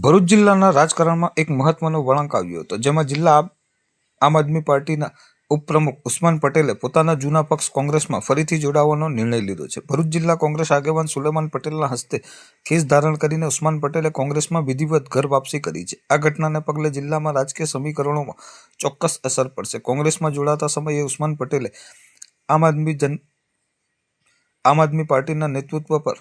ભરૂચ જિલ્લાના રાજકારણમાં એક મહત્વનો વળાંક આવ્યો હતો, જેમાં જિલ્લા આમ- આદમી પાર્ટીના ઉપપ્રમુખ ઉસ્માન પટેલે પોતાના જૂના પક્ષ કોંગ્રેસમાં ફરીથી જોડાવાનો નિર્ણય લીધો છે. ભરૂચ જિલ્લા કોંગ્રેસ આગેવાન સુલેમાન પટેલના હસ્તે કેસ ધારણ કરીને ઉસ્માન પટેલે કોંગ્રેસમાં વિધિવત ઘર વાપસી કરી છે. આ ઘટનાને પગલે જિલ્લામાં રાજકીય સમીકરણોમાં ચોક્કસ અસર પડશે. કોંગ્રેસમાં જોડાતા સમયે ઉસ્માન પટેલે આમ આદમી જન, આમ આદમી પાર્ટીના નેતૃત્વ પર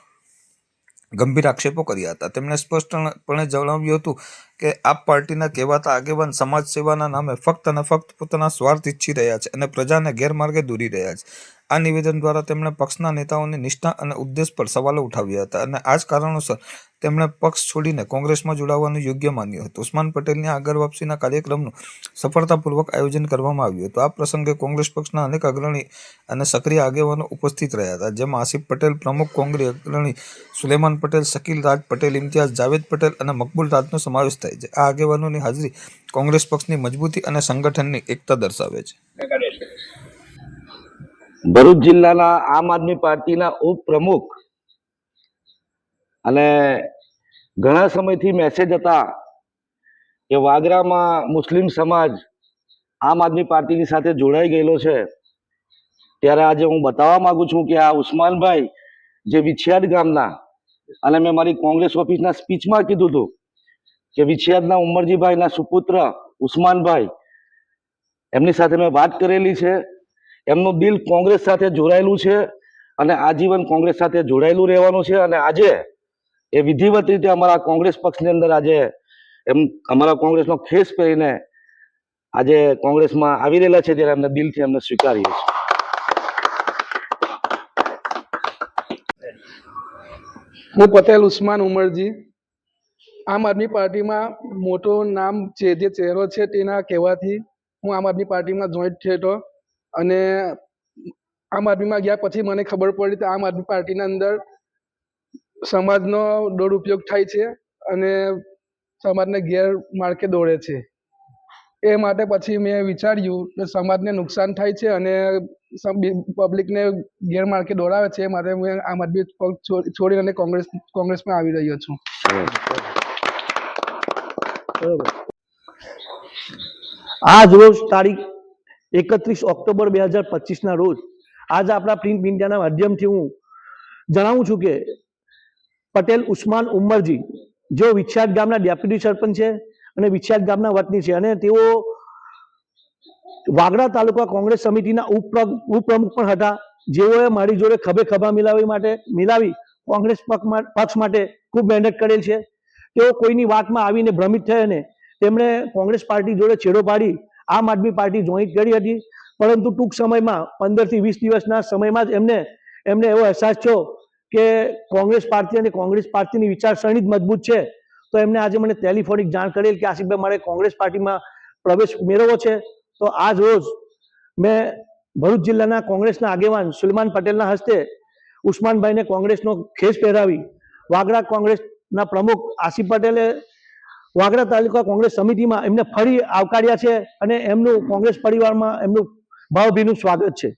ગંભીર આક્ષેપો કર્યા હતા. તેમણે સ્પષ્ટપણે જણાવ્યું હતું કે, આપ પાર્ટીના કહેવાતા આગેવાન સમાજ સેવાના નામે ફક્ત અને ફક્ત પોતાના સ્વાર્થ ઈચ્છી રહ્યા છે અને પ્રજાને ગેરમાર્ગે દોરી રહ્યા છે. આ નિવેદન દ્વારા તેમણે પક્ષના નેતાઓની નિષ્ઠા અને ઉદ્દેશ પર સવાલો ઉઠાવ્યા હતા અને આ જ કારણોસર તેમણે પક્ષ છોડીને કોંગ્રેસમાં જોડાવાનું યોગ્ય માન્યું હતું. ઉસ્માન પટેલની આગળ વાપસીના કાર્યક્રમનું સફળતાપૂર્વક આયોજન કરવામાં આવ્યું હતું. આ પ્રસંગે કોંગ્રેસ પક્ષના અનેક અગ્રણી અને સક્રિય આગેવાનો ઉપસ્થિત રહ્યા હતા, જેમાં આસિફ પટેલ પ્રમુખ, કોંગ્રેસ અગ્રણી સુલેમાન પટેલ, શકીલ રાજ પટેલ, ઇમ્તિયાઝ જાવેદ પટેલ અને મકબૂલ રાજનો સમાવેશ થાય છે. આ આગેવાનોની હાજરી કોંગ્રેસ પક્ષની મજબૂતી અને સંગઠનની એકતા દર્શાવે છે. ભરૂચ જિલ્લાના આમ આદમી પાર્ટીના ઉપપ્રમુખ અને ઘણા સમયથી મેસેજ હતા કે વાગરામાં મુસ્લિમ સમાજ આમ આદમી પાર્ટીની સાથે જોડાઈ ગયેલો છે. ત્યારે આજે હું બતાવવા માંગુ છું કે આ ઉસ્માનભાઈ જે વિછિયાદ ગામના અને મેં મારી કોંગ્રેસ ઓફિસના સ્પીચમાં કીધું હતું કે વિછિયાદના ઉમરજીભાઈના સુપુત્ર ઉસ્માનભાઈ, એમની સાથે મેં વાત કરેલી છે. એમનું દિલ કોંગ્રેસ સાથે જોડાયેલું છે અને આજીવન કોંગ્રેસ સાથે જોડાયેલું રહેવાનું છે અને આજે એ વિધિવત રીતે અમારા કોંગ્રેસ પક્ષની અંદર આજે એમ અમારા કોંગ્રેસનો ખેસ પહેરીને આજે કોંગ્રેસમાં આવી રહેલા છે ત્યારે અમને દિલથી અમને સ્વીકારીએ છીએ. હું પટેલ ઉસ્માન ઉમરજી. આમ આદમી પાર્ટીમાં મોટો નામ છે જે ચહેરો છે તેના કહેવાથી હું આમ આદમી પાર્ટીમાં જોઈન્ટ થયો હતો. અને આમ આદમીમાં ગયા પછી મને ખબર પડી કે આમ આદમી પાર્ટીના અંદર સમાજનો દુરુપયોગ થાય છે અને સમાજને ગેરમાર્ગે દોડે છે. એ માટે પછી મેં વિચાર્યું કે સમાજને નુકસાન થાય છે અને પબ્લિકને ગેરમાર્ગે દોડાવે છે એ માટે હું આમ આદમી છોડ- છોડી અને કોંગ્રેસ, કોંગ્રેસમાં આવી રહ્યો છું. આજ રોજ તારીખ એકત્રીસ ઓક્ટોબર બે હજાર પચીસના રોજ આજ આપણા પ્રિન્ટ મીડિયાના માધ્યમથી હું જણાવું છું કે પટેલ ઉસ્માન ઉમરજી, જેઓ વિછાદ ગામના ડેપ્યુટી સરપંચ છે અને વિછાદ ગામના વતની છે અને તેઓ વાગડા તાલુકા કોંગ્રેસ સમિતિના ઉપપ્ર- ઉપપ્રમુખ પણ હતા. જેઓએ મારી જોડે ખભે ખભા મિલાવી માટે, મિલાવી કોંગ્રેસ પક્ષ માટે ખૂબ મહેનત કરેલ છે. તેઓ કોઈની વાતમાં આવીને ભ્રમિત થઈને તેમણે કોંગ્રેસ પાર્ટી જોડે છેડો પાડી આમ આદમી પાર્ટી જોઈન્ટ કરી હતી. પરંતુ ટૂંક સમયમાં પંદરથી વીસ દિવસના સમયમાં જ એમને એમને એવો અહેસાસ થયો કે કોંગ્રેસ પાર્ટી અને કોંગ્રેસ પાર્ટીની વિચારસરણી જ મજબૂત છે. તો એમને આજે મને ટેલિફોનિક જાણ કરેલ કે આસિફભાઈ, મારે કોંગ્રેસ પાર્ટીમાં પ્રવેશ મેળવવો છે. તો આજ રોજ મેં ભરૂચ જિલ્લાના કોંગ્રેસના આગેવાન સુલમાન પટેલના હસ્તે ઉસ્માનભાઈને કોંગ્રેસનો ખેસ પહેરાવી. વાગડા કોંગ્રેસના પ્રમુખ આસિફ પટેલે વાગડા તાલુકા કોંગ્રેસ સમિતિમાં એમને ફરી આવકાર્યા છે અને એમનું કોંગ્રેસ પરિવારમાં એમનું ભાવભીનું સ્વાગત છે.